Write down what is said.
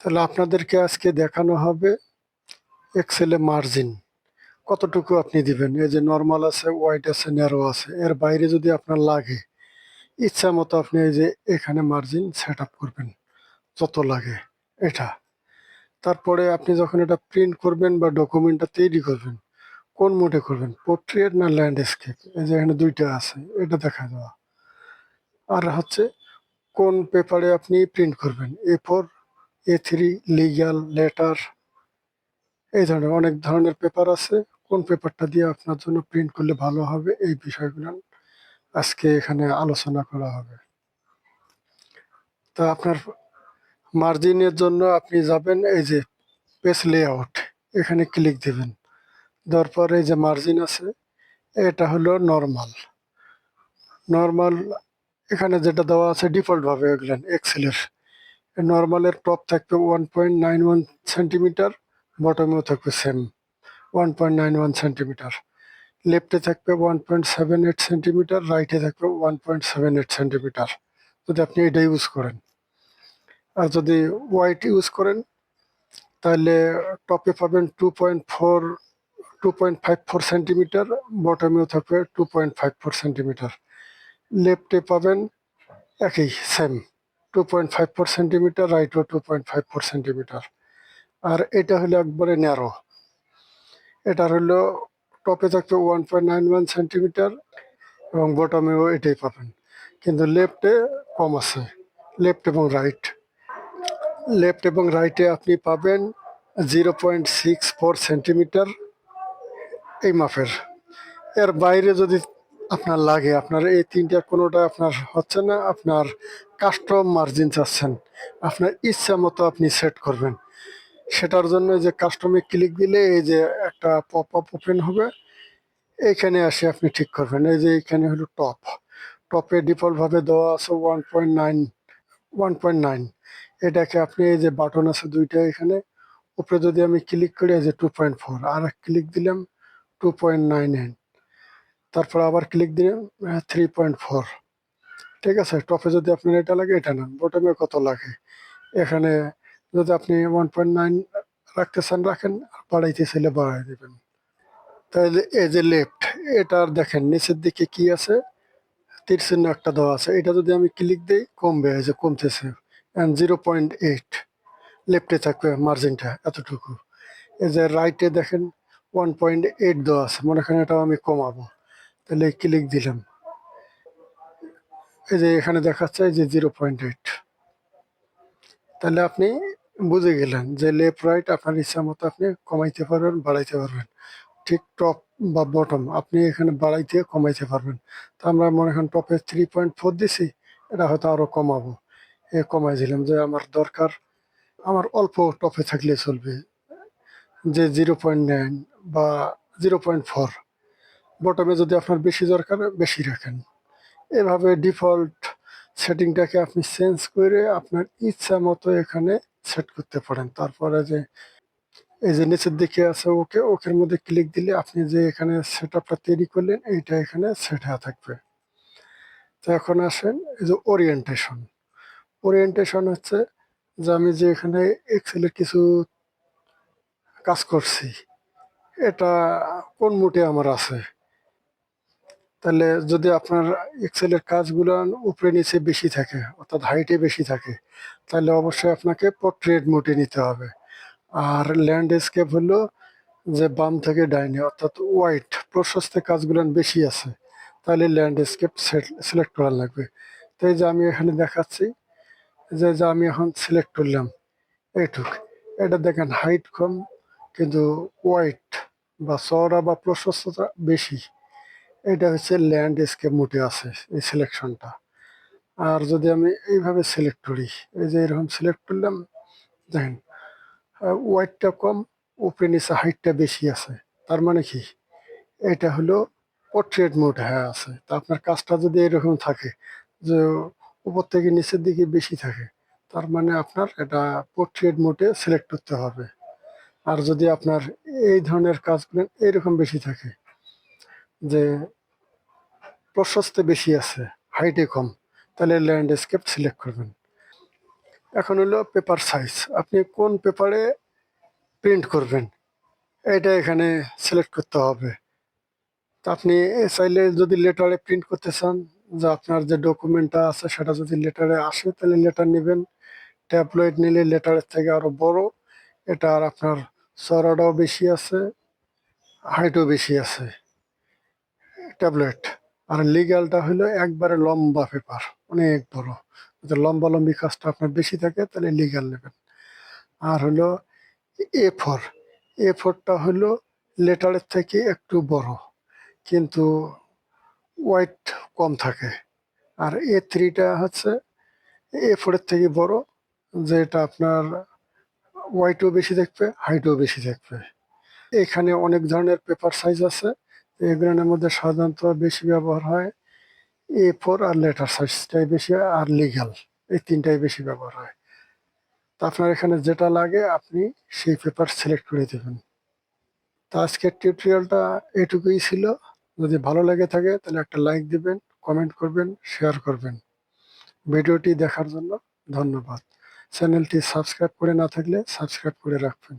তাহলে আপনাদেরকে আজকে দেখানো হবে এক্সেলে মার্জিন কতটুকু আপনি দিবেন? এই যে নর্মাল আছে হোয়াইট আছে ন্যারো আছে। এর বাইরে যদি আপনার লাগে, ইচ্ছা মতো আপনি এই যে এখানে মার্জিন সেট করবেন, যত লাগে এটা। তারপরে আপনি যখন এটা প্রিন্ট করবেন বা ডকুমেন্টটা তৈরি করবেন, কোন মোডে করবেন? পোর্ট্রেট না ল্যান্ডস্কেপ এই যে এখানে দুইটা আছে, এটা দেখা দেওয়া। আর হচ্ছে কোন পেপারে আপনি প্রিন্ট করবেন? A four A three legal letter এই ধরনের অনেক ধরনের পেপার আছে। কোন পেপারটা দিয়ে আপনার জন্য প্রিন্ট করলে ভালো হবে, এই বিষয়গুলো আজকে এখানে আলোচনা করা হবে। তা আপনার মার্জিনের জন্য আপনি যাবেন, এই যে পেজ লেআউট এখানে ক্লিক দিবেন। দেওয়ার এই যে মার্জিন আছে, এটা হলো নর্মাল নর্মাল এখানে যেটা দেওয়া আছে ডিফল্টভাবে এগুলেন এক্সেলের নর্মালের টপ থাকবে one point nine one centimetre বটমেও থাকবে same one point nine one centimetre লেফটে থাকবে one point seven eight centimetre রাইটে থাকবে one point seven eight centimetre যদি আপনি এটা ইউজ করেন। আর যদি হোয়াইট ইউজ করেন, তাহলে টপে পাবেন two point four two point five four centimetre বটমেও থাকবে two point five four centimetre লেফটে পাবেন একই same two point five four centimetre রাইটও two point five four centimetre আর এটা হলো একবারে ন্যারো এটার হলো টপে থাকবে one point nine one centimetre এবং বটমেও এটাই পাবেন। কিন্তু লেফটে কম আছে। লেফট এবং রাইট লেফট এবং রাইটে আপনি পাবেন zero point six four centimetre এই মাপের। এর বাইরে যদি আপনার লাগে, আপনার এই তিনটা কোনোটা আপনার হচ্ছে না, আপনার কাস্টম মার্জিন চাচ্ছেন। আপনার ইচ্ছা মতো আপনি সেট করবেন। সেটার জন্য যে কাস্টমে ক্লিক দিলে এই যে একটা পপ আপ ওপেন হবে। এইখানে আসে আপনি ঠিক করবেন। এই যে এখানে হলো টপ টপে ডিফল্টভাবে দেওয়া আছে one point nine one point nine এটাকে আপনি এই যে বাটন আছে দুইটা এখানে। উপরে যদি আমি ক্লিক করি এই যে টু পয়েন্ট ফোর আর ক্লিক দিলাম টু পয়েন্ট নাইন নাইন তারপর আবার ক্লিক দিলাম থ্রি পয়েন্ট ফোর ঠিক আছে টপে যদি আপনার এটা লাগে, এটা নেন। বটমে কত লাগে? এখানে যদি আপনি ওয়ান পয়েন্ট নাইন রাখতে চান রাখেন বাড়াইতে চাইলে বাড়াই দেবেন। তাহলে এই যে লেফট এটার দেখেন, নিচের দিকে কি আছে? তীর চিহ্ন একটা দেওয়া আছে। এটা যদি আমি ক্লিক দিই, কমবে, এই যে কমতেছে। অ্যান্ড জিরো পয়েন্ট এইট লেফটে থাকবে মার্জিনটা এতটুকু। এই যে রাইটে দেখেন ওয়ান পয়েন্ট এইট দেওয়া আছে। মনে করেন এটাও আমি কমাবো। তাহলে ক্লিক দিলাম। এই যে এখানে দেখাচ্ছে যে জিরো পয়েন্ট এইট তাহলে আপনি বুঝে গেলেন যে লেফট রাইট আপনার ইচ্ছা মতো আপনি কমাইতে পারবেন, বাড়াইতে পারবেন। ঠিক টপ বা বটম আপনি এখানে বাড়াইতে কমাইতে পারবেন। তো আমরা মনে করেন টপে থ্রি পয়েন্ট ফোর দিছি, এটা হয়তো আরও কমাবো। এ কমাই দিলাম যে আমার দরকার, আমার অল্প টপে থাকলে চলবে। যে জিরো পয়েন্ট নাইন বা জিরো পয়েন্ট ফোর বটমে যদি আপনার বেশি দরকার, বেশি রাখেন। এভাবে ডিফল্ট সেটিংটাকে আপনি চেঞ্জ করে আপনার ইচ্ছা মতো এখানে সেট করতে পারেন। তারপরে যে, এই যে নিচের দিকে আছে, ওকে, ওকের মধ্যে ক্লিক দিলে আপনি যে এখানে সেট আপটা তৈরি করলেন, এইটা এখানে সেট হয়ে থাকবে। তো এখন আসেন, এই যে ওরিয়েন্টেশন ওরিয়েন্টেশন হচ্ছে যে আমি যে এখানে এক্সেলের কিছু কাজ করছি, এটা কোন মুটে আমার আছে? তাহলে যদি আপনার এক্সেলের কাজগুলো উপরে নিচে বেশি থাকে, অর্থাৎ হাইটে বেশি থাকে, তাহলে অবশ্যই আপনাকে পোর্ট্রেট মোটে নিতে হবে। আর ল্যান্ডস্কেপ হলো যে বাম থেকে ডাইনে, অর্থাৎ হোয়াইট প্রশস্ত কাজগুলো বেশি আছে, তাহলে ল্যান্ডস্কেপ সিলেক্ট করা লাগবে। তো এই যে আমি এখানে দেখাচ্ছি, যে যে আমি এখন সিলেক্ট করলাম, এইটুক। এটা দেখেন হাইট কম, কিন্তু হোয়াইট বা চওড়া বা প্রশস্ততা বেশি। এটা হচ্ছে ল্যান্ডস্কেপ মোটে আছে এই সিলেকশনটা আর যদি আমি এইভাবে সিলেক্ট করি, এই যে এরকম সিলেক্ট করলাম, দেখেন ওয়াইটটা কম, উপরে নিচে হাইটটা বেশি আছে। তার মানে কি? এটা হলো পোর্ট্রেট মোড হ্যাঁ আছে। তা আপনার কাজটা যদি এরকম থাকে, যে উপর থেকে নিচের দিকে বেশি থাকে, তার মানে আপনার এটা পোর্ট্রেট মোডে সিলেক্ট করতে হবে। আর যদি আপনার এই ধরনের কাজ কাজগুলো এইরকম বেশি থাকে যে প্রশস্তে বেশি আছে হাইটে কম, তাহলে ল্যান্ডস্কেপ সিলেক্ট করবেন। এখন হলো পেপার সাইজ আপনি কোন পেপারে প্রিন্ট করবেন? এটা এখানে সিলেক্ট করতে হবে। তা আপনি চাইলে যদি লেটারে প্রিন্ট করতে চান, যে আপনার যে ডকুমেন্টটা আছে, সেটা যদি লেটারে আসে, তাহলে লেটার নেবেন। ট্যাবলেট নিলে লেটারের থেকে আরও বড়। এটা আর আপনার চড়াটাও বেশি আছে হাইটও বেশি আছে। ট্যাবলেট। আর লিগ্যালটা হলো একবারে লম্বা পেপার, অনেক বড়। লম্বা লম্বি কাজটা আপনার বেশি থাকে, তাহলে লিগ্যাল নেবেন। আর হলো এ ফোর, এ ফোরটা হলো লেটারের থেকে একটু বড়, কিন্তু ওয়াইট কম থাকে। আর এ থ্রিটা হচ্ছে এ ফোরের থেকে বড়, যেটা আপনার ওয়াইটও বেশি দেখবে, হাইটও বেশি দেখবে। এখানে অনেক ধরনের পেপার সাইজ আছে। এগুলোর মধ্যে সাধারণত বেশি ব্যবহার হয় এ ফোর আর লেটার সাইজটাই বেশি হয় আর লিগাল এই তিনটাই বেশি ব্যবহার হয়। তা আপনার এখানে যেটা লাগে আপনি সেই পেপার সিলেক্ট করে দেবেন। তা আজকের টিউটোরিয়ালটা এটুকুই ছিল। যদি ভালো লেগে থাকে তাহলে একটা লাইক দিবেন কমেন্ট করবেন শেয়ার করবেন। ভিডিওটি দেখার জন্য ধন্যবাদ। চ্যানেলটি সাবস্ক্রাইব করে না থাকলে সাবস্ক্রাইব করে রাখবেন।